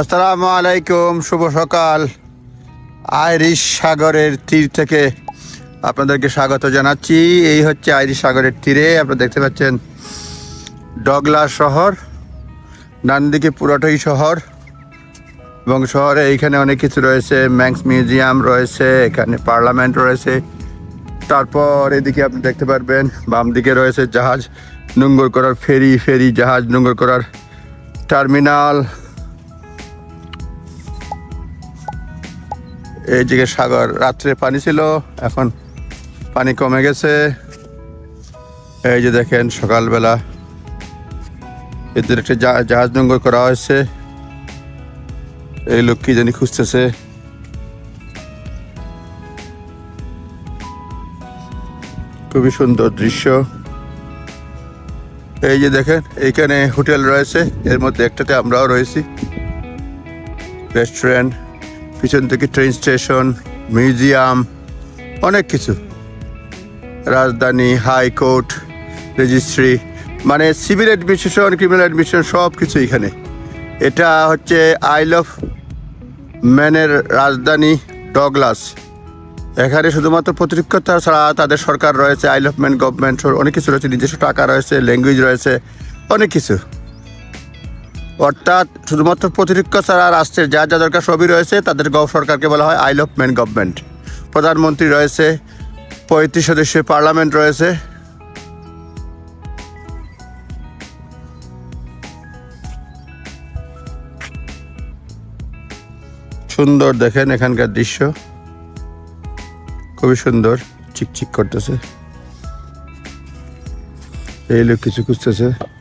আসসালামু আলাইকুম, শুভ সকাল। আইরিশ সাগরের তীর থেকে আপনাদেরকে স্বাগত জানাচ্ছি। এই হচ্ছে আইরিশ সাগরের তীরে, আপনারা দেখতে পাচ্ছেন ডগলা শহর ডান দিকে পুরোটাই শহর, এবং শহরে এইখানে অনেক কিছু রয়েছে ম্যাক্স মিউজিয়াম রয়েছে, এখানে পার্লামেন্ট রয়েছে। তারপর এদিকে আপনি দেখতে পারবেন বাম দিকে রয়েছে জাহাজ নোঙ্গর করার ফেরি ফেরি জাহাজ নোঙ্গর করার টার্মিনাল। এই দিকে সাগর, রাত্রে পানি ছিল, এখন পানি কমে গেছে। এই যে দেখেন, সকালবেলা এদের একটা জাহাজ নোঙ্গর করা হয়েছে। এই লোক কি জানি খুঁজতেছে। খুবই সুন্দর দৃশ্য। এই যে দেখেন, এইখানে হোটেল রয়েছে। এর মধ্যে একটাতে আমরাও রয়েছি। রেস্টুরেন্ট। পিছন থেকে ট্রেন স্টেশন মিউজিয়াম অনেক কিছু। রাজধানী হাইকোর্ট রেজিস্ট্রি মানে সিভিল অ্যাডমিনিস্ট্রেশন ক্রিমিনাল অ্যাডমিনিস্ট্রেশন সব কিছু এখানে। এটা হচ্ছে আইল অফ ম্যানের রাজধানী ডগলাস এখানে শুধুমাত্র প্রতিরক্ষা ছাড়া তাদের সরকার রয়েছে আইল অফ ম্যান গভর্নমেন্ট অনেক কিছু রয়েছে, নিজস্ব টাকা রয়েছে ল্যাঙ্গুয়েজ রয়েছে, অনেক কিছু। অর্থাৎ শুধুমাত্র প্রতিরক্ষা ছাড়া রাষ্ট্রের যা যা দরকার সবই রয়েছে, তাদের সরকারকে বলা হয় আইল অফ ম্যান গভর্নমেন্ট। প্রধানমন্ত্রী রয়েছে, পঁয়ত্রিশ সদস্যের পার্লামেন্ট রয়েছে। সুন্দর দেখেন এখানকার দৃশ্য। খুবই সুন্দর, চিকচিক করতেছে। এই লোক কিছু খুঁজতেছে।